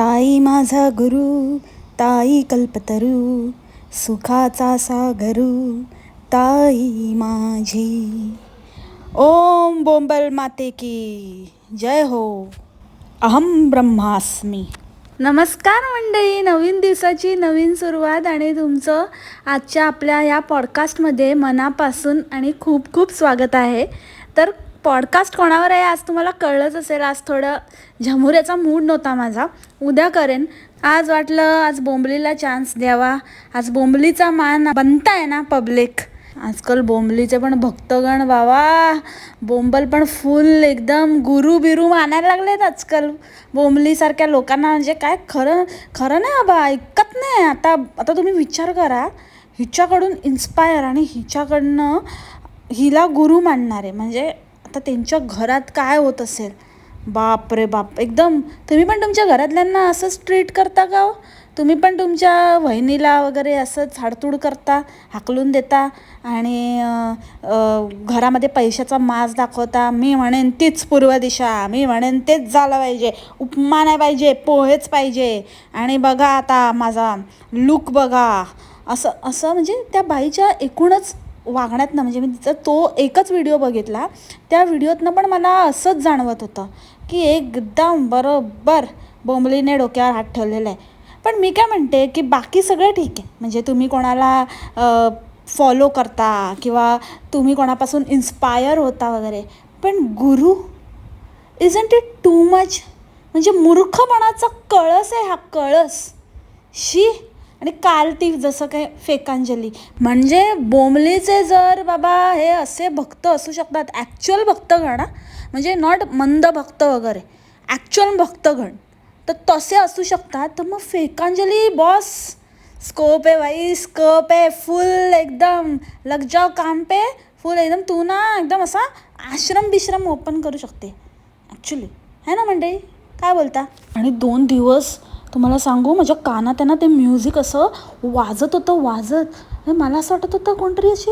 ताई माझा गुरु ताई कल्पतरू सुखाचा सागरू ताई माझी. ओम बोंबल माते की जय हो. अहम ब्रह्मास्मी. नमस्कार मंडळी नवीन दिवसाची नवीन सुरुवात आणि तुमचं आजच्या आपल्या या पॉडकास्टमध्ये मनापासून आणि खूप खूप स्वागत आहे. तर पॉडकास्ट कोणावर आहे? आज तुम्हाला कळलंच असेल. आज थोडं झमुऱ्याचा मूड नव्हता माझा. उद्या करेन. आज वाटलं आज बोंबलीला चान्स द्यावा. आज बोंबलीचा मान बनताय ना पब्लिक आजकाल बोंबलीचे पण भक्तगण बाबा. बोंबल पण फुल एकदम गुरु बिरू मानायला लागलेत आजकाल. बोंबलीसारख्या लोकांना म्हणजे काय? खरं खरं नाही बाबा ऐकत नाही. आता आता तुम्ही विचार करा. हिच्याकडून इन्स्पायर आणि हिच्याकडनं हिला गुरु मानणारे. म्हणजे आता त्यांच्या घरात काय होत असेल? बाप रे बाप. एकदम तुम्ही पण तुमच्या घरातल्यांना असंच ट्रीट करता का हो? तुम्ही पण तुमच्या वहिनीला वगैरे असं झाडतूड करता हाकलून देता आणि घरामध्ये पैशाचा माज दाखवता. मी म्हणेन तीच पूर्व दिशा. मी म्हणेन तेच झालं पाहिजे. उपमा नाही पाहिजे पोहेच पाहिजे. आणि बघा आता माझा लुक बघा. असं असं म्हणजे त्या बाईच्या एकूणच वागण्यातनं म्हणजे मी तिचा तो एकच व्हिडिओ बघितला त्या व्हिडिओतनं पण मला असंच जाणवत होतं की एकदम बरोबर बोंबलीने डोक्यावर हात ठेवलेला आहे पण मी काय म्हणते की बाकी सगळं ठीक आहे. म्हणजे तुम्ही कोणाला फॉलो करता किंवा तुम्ही कोणापासून इन्स्पायर होता वगैरे पण गुरु इजंट इट टू मच म्हणजे मूर्खपणाचा कळस आहे हा कळस. शी आणि काल ती जसं काय फेकांजली म्हणजे बोंबलीचे जर बाबा हे असे भक्त असू शकतात ॲक्च्युअल भक्तगण म्हणजे नॉट मंद भक्त वगैरे ॲक्च्युअल भक्तगण तर तसे असू शकतात. तर मग फेकांजली बॉस स्कोप आहे भाई स्कोप आहे फुल एकदम लगजाव काम पे फुल एकदम तू ना एकदम असा आश्रम बिश्रम ओपन करू शकते. ॲक्च्युली है ना मंडळी? काय बोलता? आणि दोन दिवस तुम्हाला सांगू माझ्या कानात आहे ना ते म्युझिक असं वाजत होतं वाजत मला असं वाटत होतं कोणतरी अशी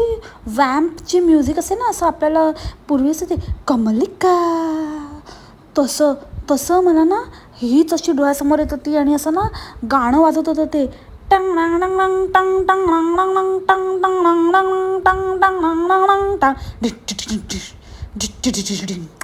वॅम्पची म्युझिक असे ना असं आपल्याला पूर्वी असं ते कमलिका तसं तसं मला ना हीच अशी डोळ्यासमोर येत होती आणि असं ना गाणं वाजत होतं ते टंग नंग नंग नंग टंग टंग नंग नंग नंग टंग टंग नंग नंग टंग टंग नंग नंग नंग टंग डिट डिट डिट डिट. डिट टंग टंग टंग टंग टंग टंग टंग टंग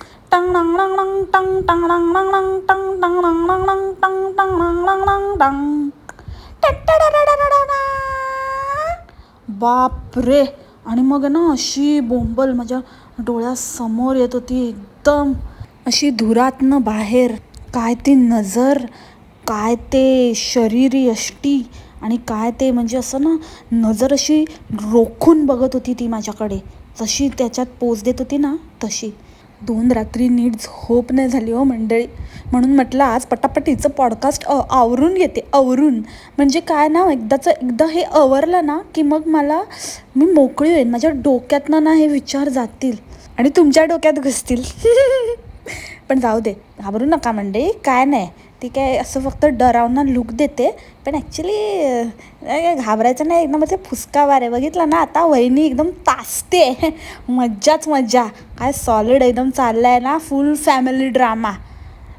बाप रे आणि मग ना अशी बोंबल माझ्या डोळ्यासमोर येत होती एकदम. अशी धुरातनं बाहेर काय ती नजर काय ते शरीर यष्टी आणि काय ते म्हणजे असं ना नजर अशी रोखून बघत होती ती माझ्याकडे. जशी त्याच्यात पोच देत होती ना तशी. दोन रात्री नीट झोप नाही झाली हो मंडळी. म्हणून म्हटलं आज पटापट हिचं पॉडकास्ट आवरून घेते आवरून. म्हणजे काय ना एकदाचं एकदा हे आवरलं ना की मग मला मी मोकळी होईन माझ्या डोक्यातनं ना हे विचार जातील आणि तुमच्या डोक्यात घुसतील. पण जाऊ दे घाबरू नका मंडळी काय नाही. ती काय असं फक्त डरावना लुक देते. पण ॲक्च्युली घाबरायचं नाही. एकदम म्हणजे फुसकावार आहे. बघितलं ना? आता वहिनी एकदम तासते. मज्जाच मज्जा. काय सॉलिड एकदम चाललं आहे ना? फुल फॅमिली ड्रामा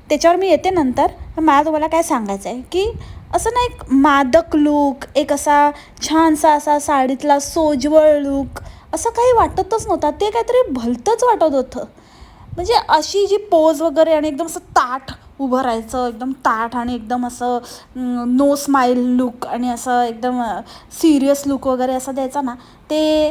त्याच्यावर मी येते नंतर. पण मला तुम्हाला काय सांगायचं आहे की असं ना एक मादक लूक एक असा छानसा असा साडीतला सोजवळ लूक असं काही वाटतच नव्हता. ते काहीतरी भलतंच वाटत होतं. म्हणजे अशी जी पोज वगैरे आणि एकदम असं ताठ उभं राहायचं एकदम ताठ आणि एकदम असं नो स्माईल लुक आणि असं एकदम सिरियस लुक वगैरे असं द्यायचा ना ते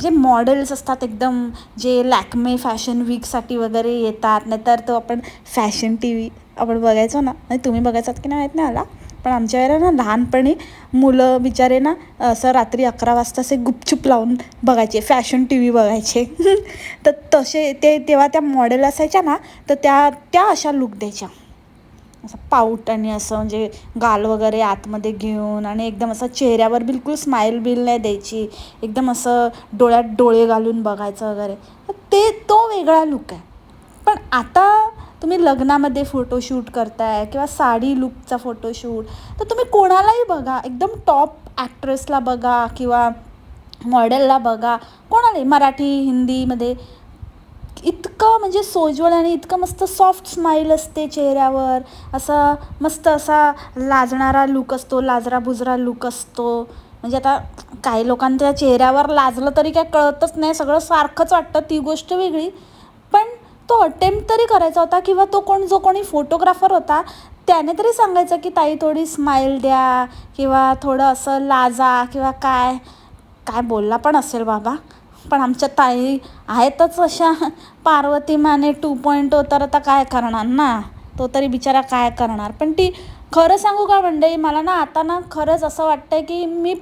जे मॉडेल्स असतात एकदम जे लॅकमे फॅशन वीकसाठी वगैरे येतात नाहीतर तो आपण फॅशन टी व्ही आपण बघायचो ना नाही तुम्ही बघायचात की नाही माहीत नाही आला पण आमच्या वेळेला ना लहानपणी मुलं बिचारे ना असं रात्री अकरा वाजता असे गुपचूप लावून बघायचे फॅशन टी व्ही बघायचे. तर तसे ते तेव्हा त्या मॉडेल असायच्या ना तर त्या त्या अशा लुक द्यायच्या. असं पाऊट आणि असं म्हणजे गाल वगैरे आतमध्ये घेऊन आणि एकदम असं चेहऱ्यावर बिलकुल स्माईल बिल नाही द्यायची. एकदम असं डोळ्यात डोळे घालून बघायचं वगैरे. ते तो वेगळा लुक आहे. पण आता तुम्ही लग्नामध्ये फोटोशूट करताय किंवा साडी लुकचा फोटोशूट तर तुम्ही कोणालाही बघा एकदम टॉप ॲक्ट्रेसला बघा किंवा मॉडेलला बघा कोणालाही मराठी हिंदीमध्ये इतकं म्हणजे सोज्वळ आणि इतकं मस्त सॉफ्ट स्माईल असते चेहऱ्यावर असा मस्त असा लाजणारा लूक असतो लाजरा बुजरा लूक असतो. म्हणजे आता काही लोकांच्या चेहऱ्यावर लाजलं तरी काय कळतच नाही सगळं सारखंच वाटतं ती गोष्ट वेगळी. पण तो अटेम्प्ट तरी करायचा होता किंवा तो कोण जो कोणी फोटोग्राफर होता त्याने तरी सांगायचं की ताई थोडी स्माईल द्या किंवा थोडं असं लाजा किंवा काय. काय बोलला पण असेल बाबा. पण आमच्या ताई आहेतच अशा Parvati Mane two point O तर आता काय करणार ना? तो तरी बिचारा काय करणार? पण ती खरं सांगू का मंडळी मला ना आता ना खरंच असं वाटतंय की मी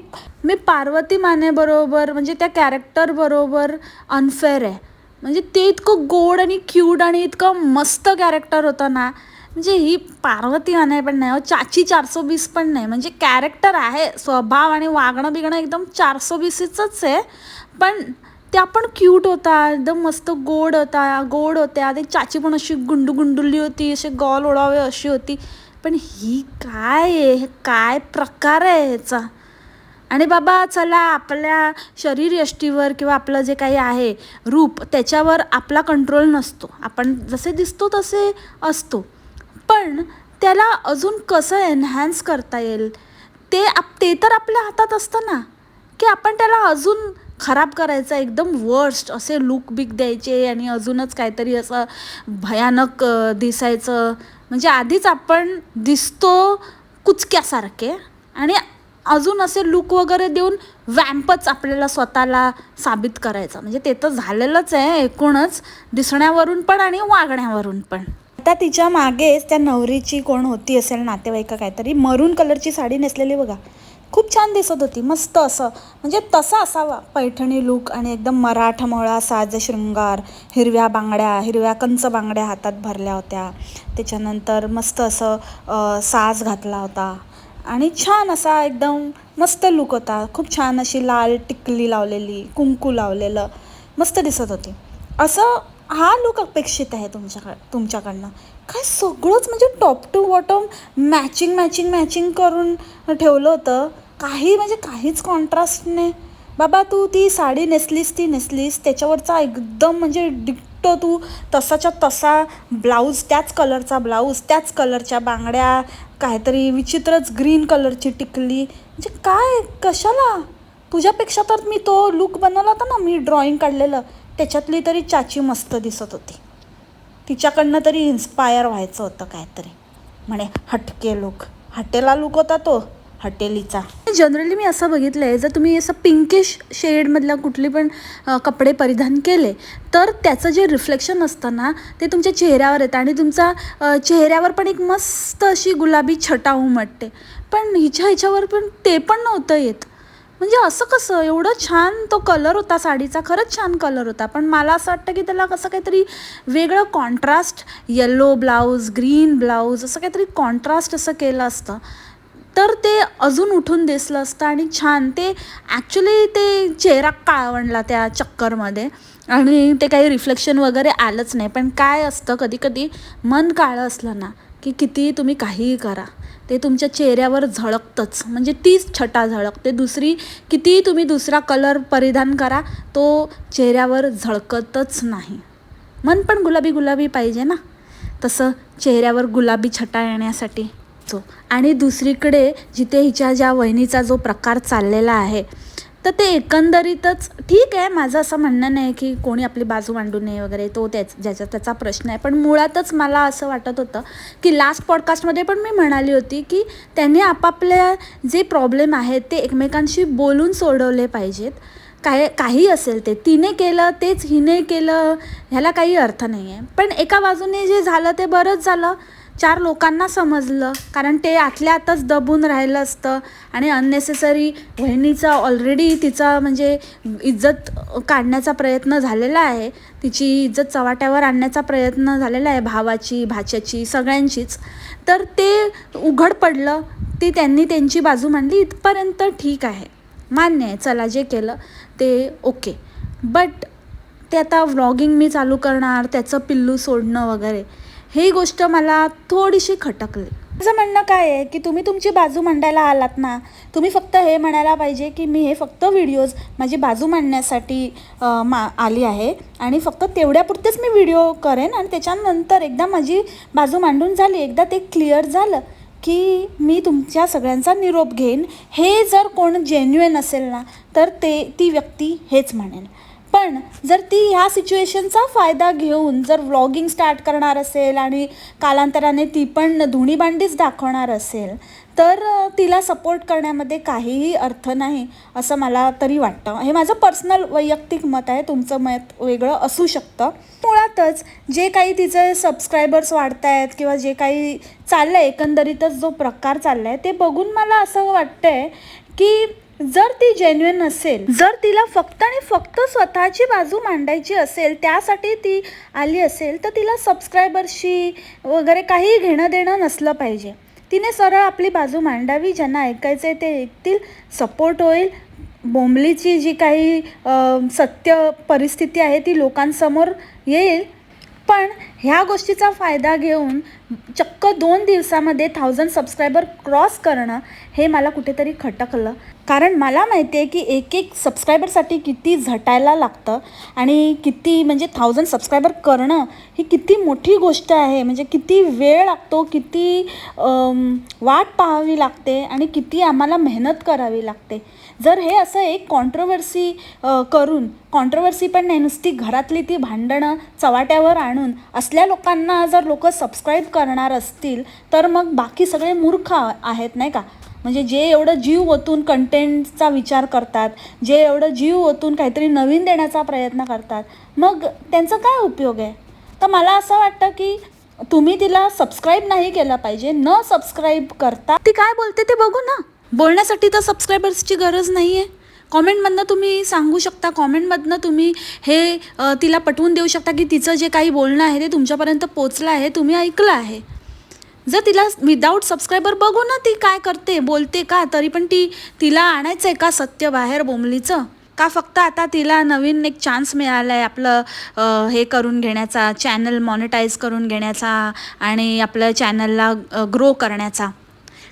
मी पार्वती मानेबरोबर म्हणजे त्या कॅरेक्टरबरोबर अनफेअर आहे. म्हणजे ते इतकं गोड आणि क्यूट आणि इतकं मस्त कॅरेक्टर होतं ना. म्हणजे ही पार्वती अनाय पण नाही चाची चारसो बीस पण नाही. म्हणजे कॅरेक्टर आहे स्वभाव आणि वागणं बिगणं एकदम चारसो बीसीचंच आहे. पण त्या पण क्यूट होता एकदम मस्त गोड होता गोड होत्या. ते चाची पण अशी गुंडू गुंडुली होती असे गॉल ओढावे अशी होती. पण ही काय आहे? हे काय प्रकार आहे ह्याचा? आणि बाबा चला आपल्या शरीरयष्टीवर किंवा आपलं जे काही आहे रूप त्याच्यावर आपला कंट्रोल नसतो. आपण जसे दिसतो तसे असतो. पण त्याला अजून कसं एन्हॅन्स करता येईल? ते आप ते तर आपल्या हातात असतं ना. की आपण त्याला अजून खराब करायचं एकदम वर्स्ट असे लूक बिक द्यायचे आणि अजूनच काहीतरी असं भयानक दिसायचं. म्हणजे आधीच आपण दिसतो कुचक्यासारखे आणि अजून असे लूक वगैरे देऊन वॅम्पच आपल्याला स्वतःला साबित करायचं. म्हणजे ते तर झालेलंच आहे एकूणच दिसण्यावरून पण आणि वागण्यावरून पण. आता तिच्या मागेच त्या नवरीची कोण होती असेल नातेवाईक काहीतरी मरून कलरची साडी नेसलेली बघा. खूप छान दिसत होती मस्त असं. म्हणजे तसा असावा पैठणी लूक आणि एकदम मराठमोळा साज शृंगार हिरव्या बांगड्या हिरव्या कंच बांगड्या हातात भरल्या होत्या. त्याच्यानंतर मस्त असं साज घातला होता. आणि छान असा एकदम मस्त लुक होता. खूप छान अशी लाल टिकली लावलेली कुंकू लावलेलं मस्त दिसत होती. असं हा लुक अपेक्षित आहे तुमच्याकडं तुमच्याकडनं. काय सगळंच म्हणजे top to bottom matching matching matching करून ठेवलं होतं. काही म्हणजे काहीच कॉन्ट्रास्ट नाही बाबा तू ती साडी नेसलीस ती नेसलीस त्याच्यावरचा एकदम म्हणजे डि तो तू. तसाच्या तसा ब्लाऊज त्याच कलरचा ब्लाऊज त्याच कलरच्या बांगड्या काहीतरी विचित्रच ग्रीन कलरची टिकली. म्हणजे काय कशाला? तुझ्यापेक्षा तर मी तो लुक बनवला होता ना मी ड्रॉइंग काढलेलं त्याच्यातली तरी चाची मस्त दिसत होती. तिच्याकडनं तरी इन्स्पायर व्हायचं होतं काहीतरी. म्हणे हटके लुक हटेला लुक होता तो. हटेलीचा. जनरली मी असं बघितलं आहे जर तुम्ही असं पिंकिश शेडमधला कुठले पण कपडे परिधान केले तर त्याचं जे रिफ्लेक्शन असतं ना ते तुमच्या चेहऱ्यावर येतं आणि तुमचा चेहऱ्यावर पण एक मस्त अशी गुलाबी छटा उमटते. पण हिच्या ह्याच्यावर पण ते पण नव्हतं येत. म्हणजे असं कसं एवढं छान तो कलर होता साडीचा खरंच छान कलर होता. पण मला असं वाटतं की त्याला कसं काहीतरी वेगळं contrast yellow blouse green blouse असं काहीतरी कॉन्ट्रास्ट असं केलं असतं. तर ते अजून उठून दिसलं असतं आणि छान ते ॲक्च्युली ते चेहरा काळवणला त्या चक्करमध्ये आणि ते काही रिफ्लेक्शन वगैरे आलंच नाही. पण काय असतं कधी कधी मन काळं असलं ना की किती तुम्ही काहीही करा ते तुमच्या चेहऱ्यावर झळकतंच. म्हणजे तीच छटा झळकते दुसरी कितीही तुम्ही दुसरा कलर परिधान करा तो चेहऱ्यावर झळकतच नाही. मन पण गुलाबी गुलाबी पाहिजे ना तसं चेहऱ्यावर गुलाबी छटा येण्यासाठी. सो आणि दुसरीकडे जिथे हिच्या ज्या वहिनीचा जो प्रकार चाललेला आहे तर ते एकंदरीतच ठीक आहे. माझं असं म्हणणं नाही की कोणी आपली बाजू मांडू नये वगैरे तो त्याच ज्याचा त्याचा प्रश्न आहे. पण मुळातच मला असं वाटत होतं की लास्ट पॉडकास्टमध्ये पण मी म्हणाली होती की त्यांनी आपापल्या जे प्रॉब्लेम आहेत ते एकमेकांशी बोलून सोडवले पाहिजेत. काय काही असेल ते तिने केलं तेच हिने केलं ह्याला काही अर्थ नाही आहे पण एका बाजूने जे झालं ते बरंच झालं. चार लोकांना समजलं कारण ते आतल्या आतच दबून राहिलं असतं. आणि अननेसेसरी वहिनीचा ऑलरेडी तिचा म्हणजे इज्जत काढण्याचा प्रयत्न झालेला आहे. तिची इज्जत चव्हाट्यावर आणण्याचा प्रयत्न झालेला आहे भावाची भाच्याची सगळ्यांचीच. तर ते उघड पडलं ती त्यांनी त्यांची बाजू मांडली इथपर्यंत ठीक आहे. मान्य आहे चला जे केलं ते ओके. बट ते आता व्लॉगिंग मी चालू करणार त्याचं पिल्लू सोडणं वगैरे. ही गोष्ट मला थोडीशी खटकली. माझं म्हणणं काय आहे की तुम्ही तुमची बाजू मांडायला आलात ना तुम्ही फक्त हे म्हणायला पाहिजे की मी हे फक्त व्हिडिओज माझी बाजू मांडण्यासाठी मा आली आहे आणि फक्त तेवढ्यापुरतेच मी व्हिडिओ करेन आणि त्याच्यानंतर एकदा माझी बाजू मांडून झाली एकदा ते क्लिअर झालं की मी तुमच्या सगळ्यांचा निरोप घेईन. हे जर कोण जेन्युएन असेल ना तर ते ती व्यक्ती हेच म्हणेन पण जर ती ह्या सिच्युएशनचा फायदा घेऊन जर व्लॉगिंग स्टार्ट करणार असेल आणि कालांतराने ती पण धुणीभांडीच दाखवणार असेल तर तिला सपोर्ट करण्यामध्ये काहीही अर्थ नाही असं मला तरी वाटतं. हे माझं पर्सनल वैयक्तिक मत आहे तुमचं मत वेगळं असू शकतं. मुळातच जे काही तिचे सबस्क्रायबर्स वाढत आहेत किंवा जे काही चाललं आहे एकंदरीतच जो प्रकार चालला आहे ते बघून मला असं वाटतं आहे की जर ती जेन्युन असेल जर तिला फक्त आणि फक्त स्वतःची बाजू मांडायची असेल त्यासाठी ती आली असेल तर तिला सबस्क्रायबरशी वगैरे काही घेणं देणं नसलं पाहिजे. तिने सरळ आपली बाजू मांडावी ज्यांना ऐकायचं आहे ते ऐकतील सपोर्ट होईल. बोंबलीची जी काही सत्य परिस्थिती आहे ती लोकांसमोर येईल. पण ह्या गोष्टीचा फायदा घेऊन चक्क दोन दिवसामध्ये थाउजंड सबस्क्रायबर क्रॉस करणं हे मला कुठेतरी खटकलं. कारण मला माहिती आहे की एक एक सबस्क्रायबरसाठी किती झटायला लागतं आणि किती म्हणजे थाउजंड सबस्क्रायबर करणं ही किती मोठी गोष्ट आहे. म्हणजे किती वेळ लागतो किती वाट पाहावी लागते आणि किती आम्हाला मेहनत करावी लागते. जर हे असं एक कॉन्ट्रोवर्सी करून कॉन्ट्रोवर्सी पण नाही नुसती घरातली ती भांडणं चवाट्यावर आणून असल्या लोकांना जर लोक सबस्क्राईब करणार असतील तर मग बाकी सगळे मूर्ख आहेत नाही का? म्हणजे जे एवढं जीव ओतून कंटेंटचा विचार करतात जे एवढं जीव ओतून काहीतरी नवीन देण्याचा प्रयत्न करतात मग त्यांचा काय उपयोग आहे? तर मला असं वाटतं की तुम्ही तिला सबस्क्राईब नाही केलं पाहिजे न सबस्क्राईब करता. ती काय बोलते ते बघू ना. बोलण्यासाठी तर सबस्क्रायबर्सची गरज नाही आहे कॉमेंटमधनं तुम्ही सांगू शकता कॉमेंटमधनं तुम्ही हे तिला पटवून देऊ शकता की तिचं जे काही बोलणं आहे ते तुमच्यापर्यंत पोचलं आहे तुम्ही ऐकलं आहे. जर तिला विदाऊट सबस्क्रायबर बघू ना ती काय करते बोलते का तरी पण ती तिला आणायचं आहे का सत्य बाहेर बोंबलीचं? का फक्त आता तिला नवीन एक चान्स मिळाला आहे आपलं हे करून घेण्याचा चॅनल मॉनिटाईज करून घेण्याचा आणि आपल्या चॅनलला ग्रो करण्याचा.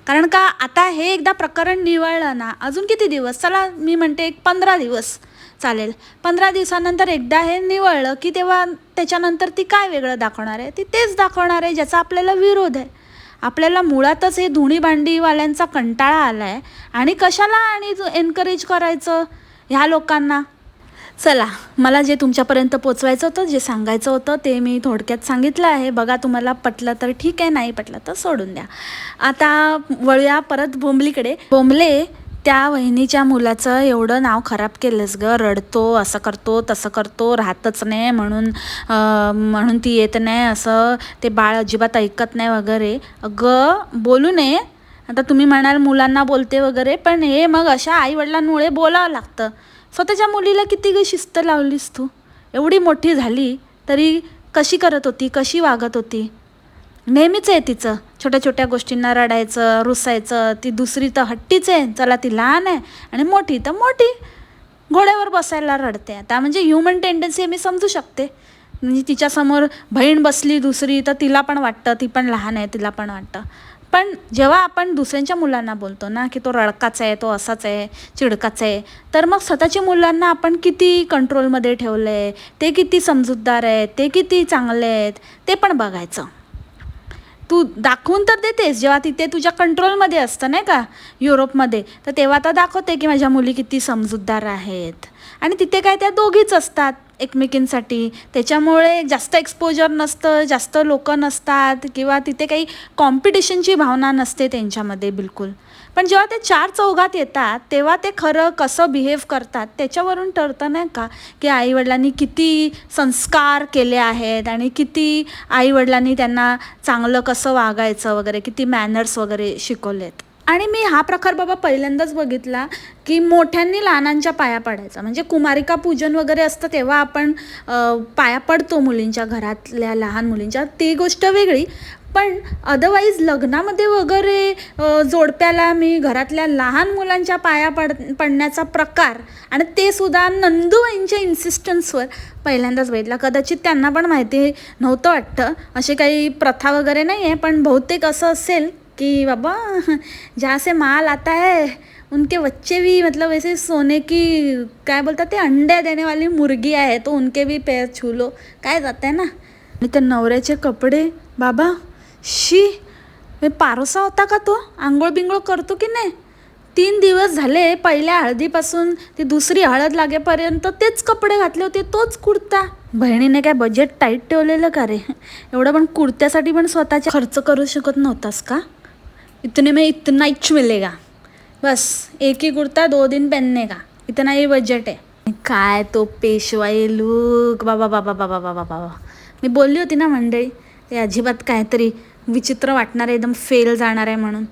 कारण का आता हे एकदा प्रकरण निवळलं ना अजून किती दिवस? चला मी म्हणते एक पंधरा दिवस चालेल. पंधरा दिवसानंतर एकदा हे निवळलं की तेव्हा त्याच्यानंतर ती काय वेगळं दाखवणार आहे? ती तेच दाखवणार आहे ज्याचा आपल्याला विरोध आहे. आपल्याला मुळातच हे धुणी भांडीवाल्यांचा कंटाळा आला आहे आणि कशाला आणि एनकरेज करायचं ह्या लोकांना? चला मला जे तुमच्यापर्यंत पोचवायचं होतं जे सांगायचं होतं ते मी थोडक्यात सांगितलं आहे. बघा तुम्हाला पटलं तर ठीक आहे नाही पटलं तर सोडून द्या. आता वळूया परत बोंबलीकडे. बोंबले त्या वहिनीच्या मुलाचं एवढं नाव खराब केलंस ग. रडतो असं करतो तसं करतो राहतच नाही म्हणून म्हणून ती येत नाही. असं ते बाळ अजिबात ऐकत नाही वगैरे. अगं बोलू नये. आता तुम्ही म्हणाल मुलांना बोलते वगैरे पण हे मग अशा आईवडिलांमुळे बोलावं लागतं. स्वतःच्या मुलीला किती ग शिस्त लावलीस तू? एवढी मोठी झाली तरी कशी करत होती? कशी वागत होती? नेहमीच आहे तिचं. छोट्या छोट्या गोष्टींना रडायचं रुसायचं ती दुसरी तर हट्टीच आहे. चला ती लहान आहे आणि मोठी तर मोठी घोड्यावर बसायला रडते. आता म्हणजे ह्युमन टेंडन्सी मी समजू शकते. म्हणजे तिच्यासमोर बहीण बसली दुसरी तर तिला पण वाटतं ती पण लहान आहे तिला पण वाटतं. पण जेव्हा आपण दुसऱ्यांच्या मुलांना बोलतो ना की तो रडकाचा आहे तो असाच आहे चिडकाचा आहे तर मग स्वतःच्या मुलांना आपण किती कंट्रोलमध्ये ठेवलं आहे ते किती समजूतदार आहेत ते किती चांगले आहेत ते पण बघायचं. तू दाखवून तर देतेस जेव्हा तिथे तुझ्या कंट्रोलमध्ये असतं नाही का युरोपमध्ये. तर तेव्हा तर दाखवते की माझ्या मुली किती समजूतदार आहेत. आणि तिथे काय त्या दोघीच असतात एकमेकींसाठी. त्याच्यामुळे जास्त एक्सपोजर नसतं जास्त लोक नसतात किंवा तिथे काही कॉम्पिटिशनची भावना नसते त्यांच्यामध्ये बिलकुल. पण जेव्हा ते चार चौघात येतात तेव्हा ते खरं कसं बिहेव करतात त्याच्यावरून ठरतं नाही का की आईवडिलांनी किती संस्कार केले आहेत आणि किती आईवडिलांनी त्यांना चांगलं कसं वागायचं वगैरे किती मॅनर्स वगैरे शिकवलेत. आणि मी हा प्रकार बाबा पहिल्यांदाच बघितला की मोठ्यांनी लहानांच्या पाया पडायचा. म्हणजे कुमारिका पूजन वगैरे असतं तेव्हा आपण पाया पडतो मुलींच्या घरातल्या लहान मुलींच्या. ती गोष्ट वेगळी पण अदरवाईज लग्नामध्ये वगैरे जोडप्याला मी घरातल्या लहान मुलांच्या पाया पड पडण्याचा प्रकार आणि ते सुद्धा नंदूबाईंच्या इन्सिस्टन्सवर पहिल्यांदाच बघितला. कदाचित त्यांना पण माहिती नव्हतं वाटतं. अशी काही प्रथा वगैरे नाही आहे पण बहुतेक असं असेल कि बाबा जहाँ से माल आता है उनके बच्चे भी मतलब ऐसे सोने की काय बोलतात ते अंड्या देने वाली मुर्गी आहे तो उनके भी पैर छू लो. काय आहे ना? आणि त्या नवऱ्याचे कपडे बाबा शी पारोसा होता का तो? आंघोळ बिंगोळ करतो की नाही? तीन दिवस झाले पहिल्या हळदीपासून ती दुसरी हळद लागेपर्यंत तेच कपडे घातले होते तोच कुर्ता. बहिणीने काय बजेट टाईट ठेवलेलं का रे? एवढं पण कुर्त्यासाठी पण स्वतःचे खर्च करू शकत नव्हतास का? इतने मी इतना हिच मिलेगा. बस एक ही कुर्ता दो दिन पहनने का. इतना ही बजेट आहे काय तो पेशवाई लूक बाबा बाबा बाबा बाबा बाबा मी बोलली होती ना मंडळी ते अजिबात काहीतरी विचित्र वाटणार आहे एकदम फेल जाणार आहे म्हणून.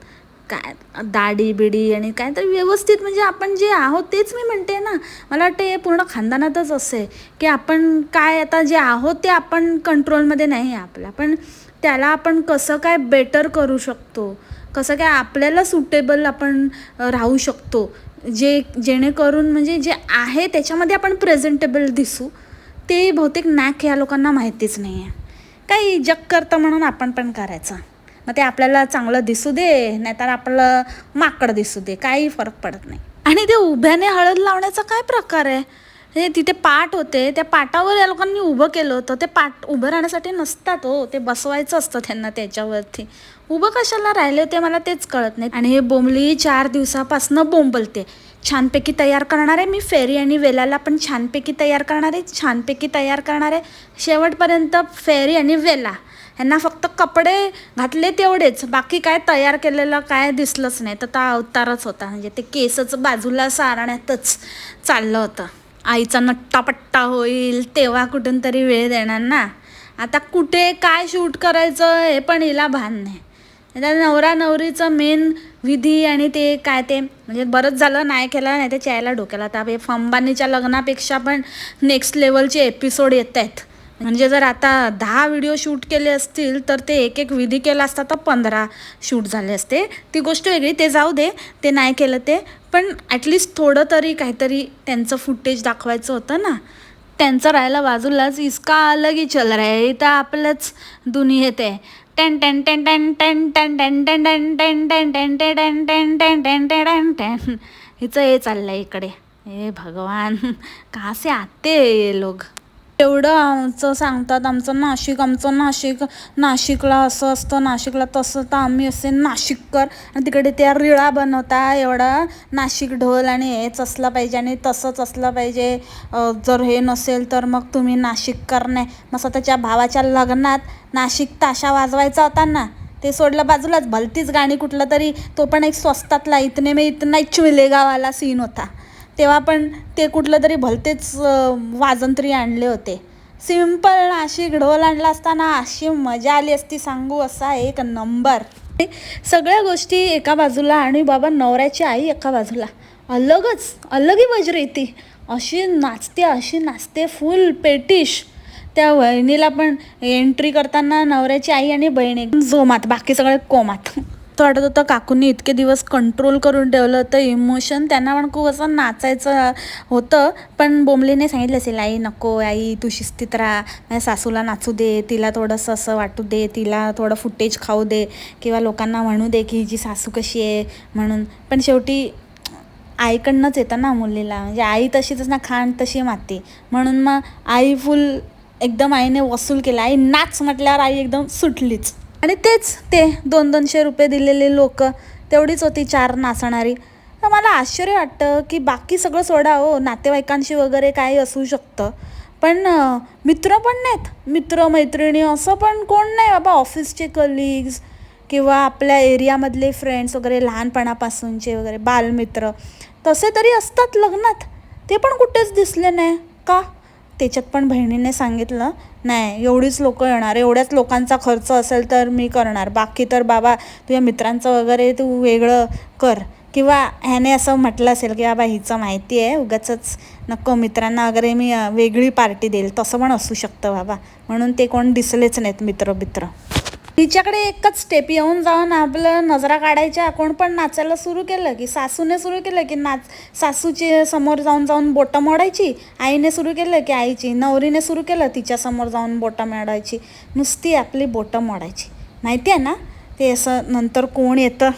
काय दाढी बिडी आणि काय तर व्यवस्थित म्हणजे आपण जे आहोत तेच मी म्हणते ना. मला वाटतं हे पूर्ण खानदानातच असं आहे की आपण काय आता जे आहोत ते आपण कंट्रोलमध्ये नाही आहे आपल्या. पण त्याला आपण कसं काय बेटर करू शकतो? कसं काय आपल्याला सुटेबल आपण राहू शकतो? जे जेणेकरून म्हणजे जे आहे त्याच्यामध्ये आपण प्रेझेंटेबल दिसू. ते बहुतेक नॅक या लोकांना माहितीच नाही आहे काही जग करतं म्हणून आपण पण करायचं. मग ते आपल्याला चांगलं दिसू दे नाहीतर आपलं माकड दिसू दे काही फरक पडत नाही. आणि ते उभ्याने हळद लावण्याचा काय प्रकार आहे? हे तिथे पाट होते त्या पाटावर या लोकांनी उभं केलं होतं. ते पाट उभं राहण्यासाठी नसतात हो ते बसवायचं असतं त्यांना त्याच्यावरती. उभं कशाला राहिले होते मला तेच कळत नाही. आणि हे बोंबली चार दिवसापासनं बोंबलते. छानपैकी तयार करणार आहे मी फेरी आणि वेलाला पण छानपैकी तयार करणार आहे छानपैकी तयार करणार आहे. शेवटपर्यंत फेरी आणि वेला. ह्यांना फक्त कपडे घातले तेवढेच. बाकी काय तयार केलेलं काय दिसलंच नाही. तर ता अवतारच होता. म्हणजे ते केसच बाजूला सारण्यातच चाललं होतं. आईचा नट्टापट्टा होईल तेव्हा कुठून तरी वेळ देणार ना. आता कुठे काय शूट करायचं हे पण हिला भान नाही. त्या नवरा नवरीचं मेन विधी आणि ते काय ते म्हणजे बरंच झालं नाही केलं नाही ते चायला डोक्याला ताप. हे फंबानीच्या लग्नापेक्षा पण नेक्स्ट लेवलचे एपिसोड येत आहेत. म्हणजे जर आता दहा व्हिडिओ शूट केले असतील तर ते एक एक विधी केला असता तर पंधरा शूट झाले असते. ती गोष्ट वेगळी ते जाऊ दे ते नाही केलं ते. पण ॲटलिस्ट थोडं तरी काहीतरी त्यांचं फुटेज दाखवायचं होतं ना. त्यांचं राहायला बाजूलाच इसका अलग ही चल रहा है इथं आपलंच दुनियेत आहे. Ten ten ten ten ten ten ten ten ten ten ten ten ten ten ten ten ten हिचं हे चाललंय इकडे हे भगवान कहासे आते ये लोग एवढं आमचं सांगतात आमचं नाशिक आमचं नाशिक नाशिकला असं असतं नाशिकला तसं तर आम्ही असे नाशिककर आणि तिकडे त्या रिळा बनवता एवढं नाशिक ढोल आणि हेच असलं पाहिजे आणि तसंच असलं पाहिजे. जर हे नसेल तर मग तुम्ही नाशिककर नाही. मग स्वतःच्या भावाच्या लग्नात नाशिक ताशा वाजवायचा होता ना ते सोडलं बाजूलाच. भलतीच गाणी कुठलं तरी तो पण एक स्वस्तातला इतने मी इतना चुलेगावाला सीन होता. तेव्हा पण ते कुठलं तरी भलतेच वाजंत्री आणले होते. सिंपल अशी ढोल आणला असताना अशी मजा आली असती सांगू असा एक नंबर. सगळ्या गोष्टी एका बाजूला आणि बाबा नवऱ्याची आई एका बाजूला. अलगच अलगही बजरी ती अशी नाचते अशी नाचते फुल पेटिश. त्या वहिनीला पण एंट्री करताना नवऱ्याची आई आणि बहीण. एक जोमात बाकी सगळे कोमात. तो वाटत होतं. काकूंनी इतके दिवस कंट्रोल करून ठेवलं होतं. इमोशन त्यांना पण खूप असं नाचायचं होतं. पण बोंबलीने सांगितलं असेल आई नको आई तू शिस्तीत राहा. माझ्या सासूला नाचू दे. तिला थोडंसं असं वाटू दे. तिला थोडं फुटेज खाऊ दे. किंवा लोकांना म्हणू दे की हिची सासू कशी आहे म्हणून. पण शेवटी आईकडनंच येतं ना मुलीला. म्हणजे आई तशीच ना खाण तशी माती. म्हणून मग आई फुल एकदम आईने वसूल केला. आई नाच म्हटल्यावर आई एकदम सुटलीच. आणि तेच ते दोन दोनशे रुपये दिलेले लोक तेवढीच होती चार नाचणारी. तर मला आश्चर्य वाटतं की बाकी सगळं सोडा हो नातेवाईकांशी वगैरे काही असू शकतं. पण मित्र पण नाहीत. मित्र मैत्रिणी असं पण कोण नाही बाबा ऑफिसचे कलिग्स किंवा आपल्या एरियामधले फ्रेंड्स वगैरे लहानपणापासूनचे वगैरे बालमित्र. तसे तरी असतात लग्नात. ते पण कुठेच दिसले नाही. का? त्याच्यात पण बहिणीने सांगितलं नाही एवढीच लोक येणार एवढ्याच लोकांचा खर्च असेल तर मी करणार. बाकी तर बाबा तुझ्या मित्रांचं वगैरे तू वेगळं कर. किंवा ह्याने असं म्हटलं असेल की बाबा हिचं माहिती आहे उगाचंच नको मित्रांना वगैरे मी वेगळी पार्टी देईल. तसं पण असू शकतं बाबा. म्हणून ते कोण दिसलेच नाहीत मित्र मित्र तिच्याकडे एकच स्टेप येऊन जाऊन आपलं नजरा काढायच्या कोण पण नाचायला सुरू केलं की सासूने सुरू केलं की नाच सासूची समोर जाऊन जाऊन बोटं मोडायची आईने सुरू केलं की आईची नवरीने सुरू केलं तिच्या समोर जाऊन बोटं मोडायची नुसती आपली बोटं मोडायची. माहिती आहे ना? ते असं नंतर कोण येतं?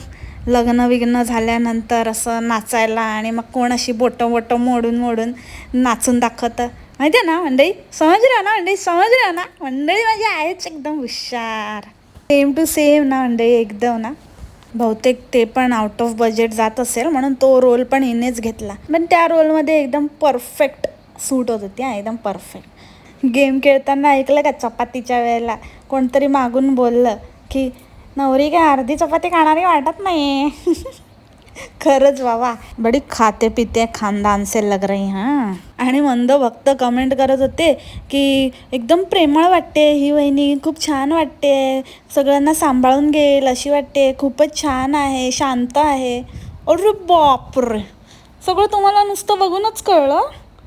लग्न विग्न झाल्यानंतर असं नाचायला आणि मग कोण अशी बोटं बोटं मोडून मोडून नाचून दाखवतं? माहिती आहे ना मंडळी? समजलं ना मंडळी? समजलं ना? मंडळी माझी आहेच एकदम हुशार. सेम टू सेम ना अंडे एकदम ना. बहुतेक ते पण आउट ऑफ बजेट जात असेल म्हणून तो रोल पण हिनेच घेतला. पण त्या रोलमध्ये एकदम परफेक्ट सूट होत होती एकदम परफेक्ट गेम खेळताना ऐकलं का चपातीच्या वेळेला? कोणतरी मागून बोललं की नवरी काय अर्धी चपाती खाणारी वाटत नाही खरंच बाबा बडी खाते पिते खानदान से लग रही हां. आणि मंद भक्त कमेंट करत होते की एकदम प्रेमळ वाटते ही वहिनी खूप छान वाटते. सगळ्यांना सांभाळून घेईल अशी वाटते. खूपच छान आहे शांत आहे. अरे बापरे! सगळं तुम्हाला नुसतं बघूनच कळलं?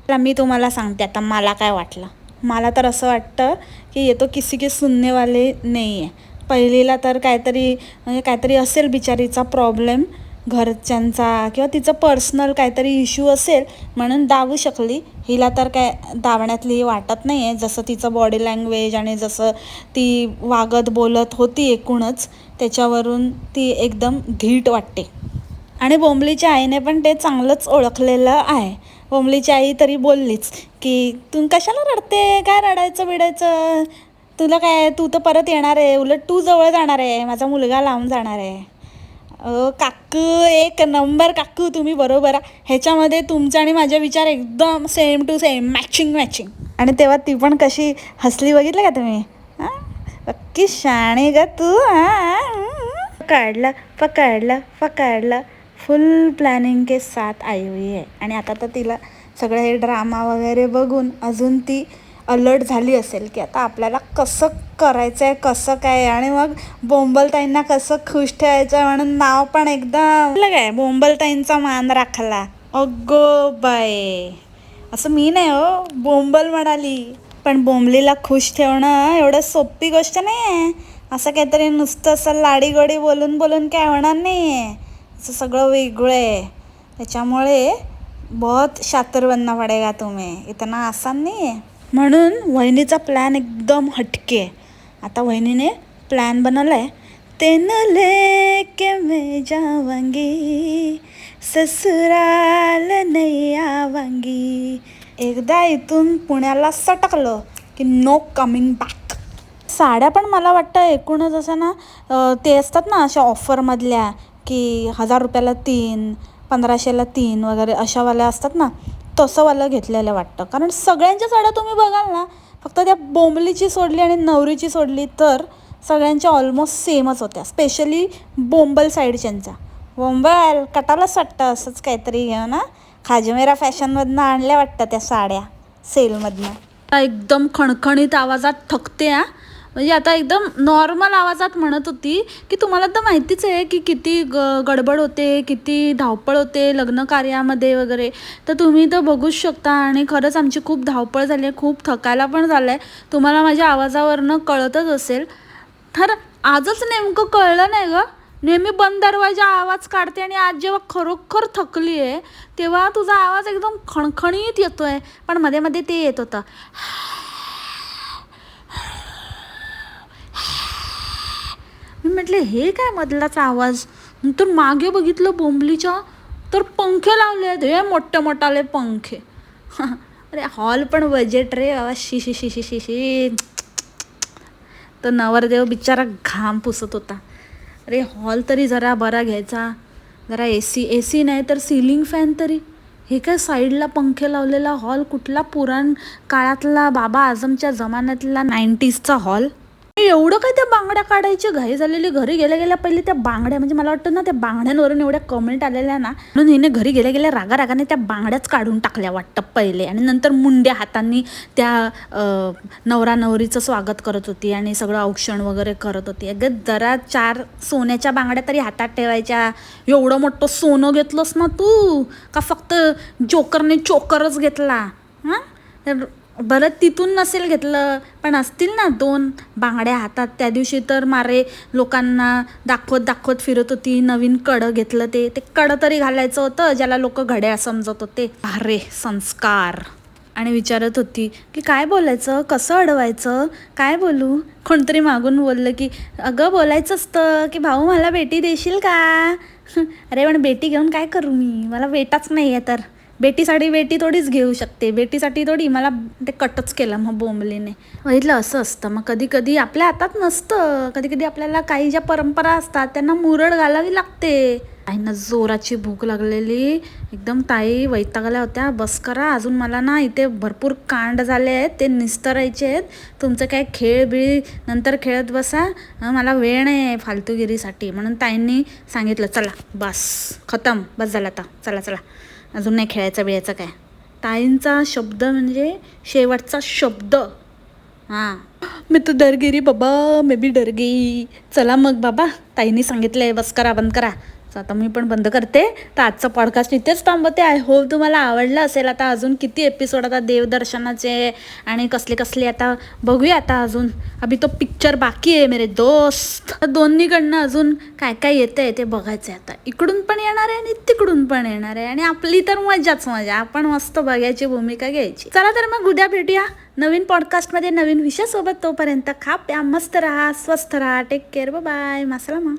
तर मी तुम्हाला सांगते आता मला काय वाटलं. मला तर असं वाटतं की येतो किसी के सुननेवाले नाही आहे पहिलीला तर काहीतरी म्हणजे काहीतरी असेल बिचारीचा प्रॉब्लेम घरच्यांचा किंवा तिचं पर्सनल काहीतरी इश्यू असेल म्हणून दावू शकली. हिला तर काय दावण्यातली वाटत नाही आहे जसं तिचं बॉडी लँग्वेज आणि जसं ती वागत बोलत होती एकूणच त्याच्यावरून ती एकदम धीट वाटते. आणि बोंबलीच्या आईने पण ते चांगलंच ओळखलेलं आहे. बोंबलीची आई तरी बोललीच की तू कशाला रडते? काय रडायचं बिडायचं? तुला काय तू तर परत येणार आहे. उलट तू जवळ जाणार आहे. माझा मुलगा लांब जाणार आहे. काकू एक नंबर काकू तुम्ही बरोबर आहे. ह्याच्यामध्ये तुमचा आणि माझे विचार एकदम same to same matching matching आणि तेव्हा ती पण कशी हसली बघितलं का तुम्ही? हां? शाणे ग तू पकडलं पकडलं पकडलं. फुल प्लॅनिंग के साथ आई हुई आहे आणि आता तर तिला सगळं हे ड्रामा वगैरे बघून अजून ती अलर्ट झाली असेल की आता आपल्याला कसं करायचं आहे कसं काय? आणि मग बोंबलताईंना कसं खुश ठेवायचं आहे म्हणून नाव पण एकदम काय बोंबलताईंचा मान राखला. अगो बाय असं मी नाही हो बोंबल म्हणाली. पण बोंबलीला खुश ठेवणं एवढं सोपी गोष्ट नाही आहे असं काहीतरी नुसतं असं लाडीगोडी बोलून बोलून काय होणार नाही आहे असं सगळं वेगळं आहे. त्याच्यामुळे बहुत शातर बनना पडेगा तुम्ही. इतना आसान नाही आहे म्हणून वहिनीचा प्लॅन एकदम हटके आहे. आता वहिनीने प्लॅन बनवला आहे तेन लेके मैं जावांगी ससुराल नाही आवांगी. एकदा इथून पुण्याला सटकलं की नो कमिंग बॅक साड्या पण मला वाटतं एकूणच असं ना ते असतात ना अशा ऑफरमधल्या की हजार रुपयाला तीन पंधराशेला तीन वगैरे अशावाल्या असतात ना तसंवालं घेतलेलं वाटतं. कारण सगळ्यांच्या साड्या तुम्ही बघाल ना फक्त त्या बोंबलीची सोडली आणि नवरीची सोडली तर सगळ्यांच्या ऑलमोस्ट सेमच होत्या स्पेशली बोंबल साईडच्यांच्या. बोंबल कटालाच सट्ट असंच काहीतरी घ्या ना खाजमेरा फॅशनमधनं आणल्या वाटतं त्या साड्या सेलमधनं. एकदम खणखणीत आवाजात थकते हा. म्हणजे आता एकदम नॉर्मल आवाजात म्हणत होती की तुम्हाला तर माहितीच आहे की किती ग गडबड होते किती धावपळ होते लग्न कार्यामध्ये वगैरे. तर तुम्ही तर बघूच शकता आणि खरंच आमची खूप धावपळ झाली आहे खूप थकायला पण झालं आहे तुम्हाला माझ्या आवाजावरनं कळतच असेल. तर आजच नेमकं कळलं नाही गं. नेहमी बंद दरवाजा आवाज काढते आणि आज जेव्हा खरोखर थकली आहे तेव्हा तुझा आवाज एकदम खणखणीत येतो आहे पण मध्ये मध्ये ते येत होतं. मी म्हटले हे काय मधलाचा आवाज? नंतर मागे बघितलं बोंबलीच्या तर पंखे लावले आहेत. हे मोठे मोठाले पंखे. अरे हॉल पण बजेट रे. बाबा शी शी शी शी शी शी. तर नवरदेव बिचारा घाम पुसत होता. अरे हॉल तरी जरा बरा घ्यायचा. जरा ए सी ए सी नाही तर सिलिंग फॅन तरी. हे काय साईडला पंखे लावलेला हॉल? कुठला पुराण काळातला बाबा आझमच्या जमान्यातला नाईन्टीजचा हॉल? एवढं काय त्या बांगड्या काढायची? घाई झालेली घरी गेल्या गेल्या पहिले त्या बांगड्या म्हणजे मला वाटतं ना त्या बांगड्यांवरून एवढ्या कमेंट आलेल्या ना म्हणून हिने घरी गेल्या गेल्या रागा रागाने त्या बांगड्याच काढून टाकल्या वाटतं पहिले. आणि नंतर मुंड्या हातांनी त्या नवरा नवरीचं स्वागत करत होती आणि सगळं औक्षण वगैरे करत होती. अगं जरा चार सोन्याच्या बांगड्या तरी हातात ठेवायच्या. एवढं मोठं सोनं घेतलंस ना तू? का फक्त जोकरने चोकरच घेतला? हां? तर बरं तिथून नसेल घेतलं पण असतील ना दोन बांगड्या हातात. त्या दिवशी तर मारे लोकांना दाखवत दाखवत फिरत होती नवीन कडं घेतलं ते. ते कडं तरी घालायचं होतं ज्याला लोक घड्याळ समजत होते. अरे संस्कार. आणि विचारत होती की काय बोलायचं? कसं अडवायचं? काय बोलू? कोणतरी मागून बोललं की अगं बोलायचं असतं की भाऊ मला बेटी देशील का? अरे पण बेटी घेऊन काय करू मी? मला बेटाच नाही आहे तर. बेटीसाठी बेटी थोडीच घेऊ शकते. बेटीसाठी थोडी मला ते कटच केलं मग बोंबलीने. बघितलं असं असतं. मग कधी कधी आपल्या हातात नसतं. कधी कधी आपल्याला काही ज्या परंपरा असतात त्यांना मुरड घालावी लागते. आईना जोराची भूक लागलेली. एकदम ताई वैतागल्या होत्या. बस करा अजून मला ना इथे भरपूर कांड झाले आहेत. ते निस्तरायचे आहेत. तुमचं काय खेळ बिळ नंतर खेळत बसा. मला वेळ नाही आहे फालतूगिरीसाठी. म्हणून ताईंनी सांगितलं चला बस. खतम. बस झाला आता. चला चला. अजून नाही खेळायचा बिळायचा काय? ताईंचा शब्द म्हणजे शेवटचा शब्द. हां. मी तू डर गेली बाबा मे बी डर गेई चला मग बाबा ताईंनी आहे बस करा बंद करा. आता मी पण बंद करते. तर आजचा पॉडकास्ट इथेच थांबवते. आय होप तुम्हाला आवडलं असेल. आता अजून किती एपिसोड आता देवदर्शनाचे आणि कसले कसले आता बघूया आता अजून. अभि तो पिक्चर बाकी आहे मेरे दोस्त. दोन्हीकडनं अजून काय काय येतं आहे ते बघायचं आहे आता. इकडून पण येणार आहे आणि तिकडून पण येणार आहे. आणि आपली तर मजाच मजा. आपण मस्त बघायची भूमिका घ्यायची. चला तर मग उद्या भेटूया. नवीन पॉडकास्टमध्ये नवीन विषयासोबत तोपर्यंत खा प्या मस्त राहा स्वस्थ राहा. टेक केअर बाय मासला मग